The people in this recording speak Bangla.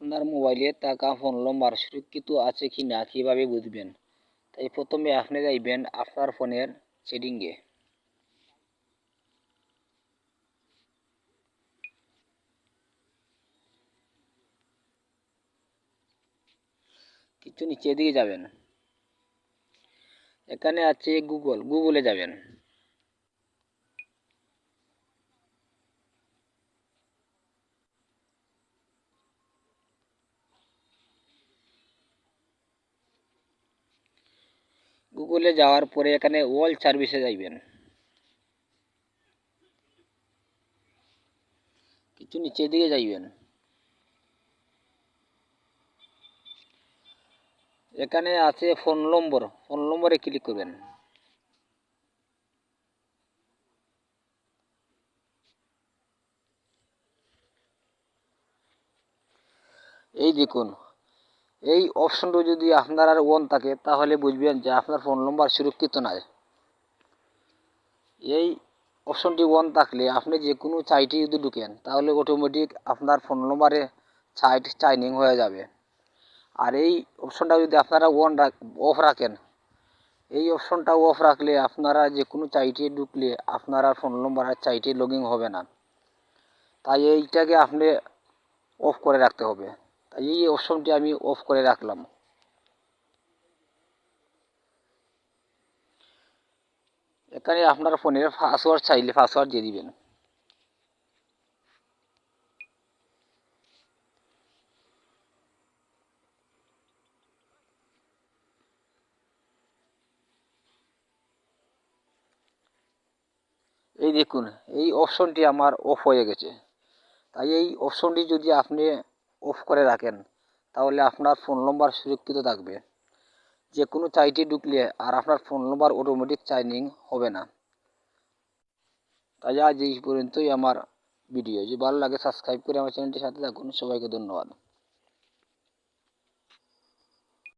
আপনার মোবাইলে থাকা ফোন নম্বর, সুরক্ষিত আছে কি না কীভাবে বুঝবেন? তাই প্রথমে আপনি যাইবেন আপনার ফোনের সেটিংয়ে। কিছু নিচের দিকে যাবেন। এখানে আছে গুগল গুগলে যাবেন। গুগলে যাওয়ার পরে এখানে ওয়াল সার্ভিসে যাইবেন। কিছু নিচের দিকে যাইবেন। এখানে আছে ফোন নম্বর ফোন নম্বরে ক্লিক করবেন। এই দেখুন এই অপশনটা যদি আপনার আর ওয়ান থাকে, তাহলে বুঝবেন যে আপনার ফোন নম্বর সুরক্ষিত নয় এই অপশনটি ওয়ান থাকলে আপনি যে কোনো সাইটে যদি ঢুকেন, তাহলে অটোমেটিক আপনার ফোন নম্বরে সাইট চাইনিং হয়ে যাবে। আর এই অপশনটা যদি আপনারা অন অফ রাখেন, এই অপশনটা অফ রাখলে আপনারা যে কোনো সাইটে ঢুকলে আপনারা ফোন নম্বর আর সাইটে লগ হবে না। তাই এইটাকে আপনি অফ করে রাখতে হবে। এই অপশনটি আমি অফ করে রাখলাম। এখানে আপনার ফোনের পাসওয়ার্ড চাইলে পাসওয়ার্ড দিয়ে দিবেন। এই দেখুন, এই অপশনটি আমার অফ হয়ে গেছে। তাই এই অপশনটি যদি আপনি অফ করে রাখেন। তাহলে আপনার ফোন নম্বর সুরক্ষিত থাকবে। যে কোনো চাইটি ঢুকলে আর আপনার ফোন নম্বর অটোমেটিক চাইনিং হবে না। তাই আজ এই পর্যন্তই আমার ভিডিও যদি ভালো লাগে সাবস্ক্রাইব করে আমার চ্যানেলটির সাথে থাকুন। সবাইকে ধন্যবাদ।